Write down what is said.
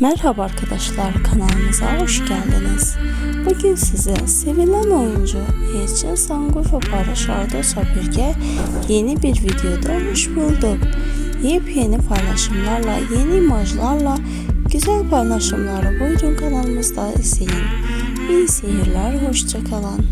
Merhaba arkadaşlar kanalımıza hoş geldiniz. Bugün size sevilen oyuncu Elçin Sangur ve Barış birlikte yeni bir videoda hoş bulduk. Yepyeni paylaşımlarla, yeni imajlarla, güzel paylaşımları buyurun kanalımızda izleyin. İyi seyirler, hoşçakalın.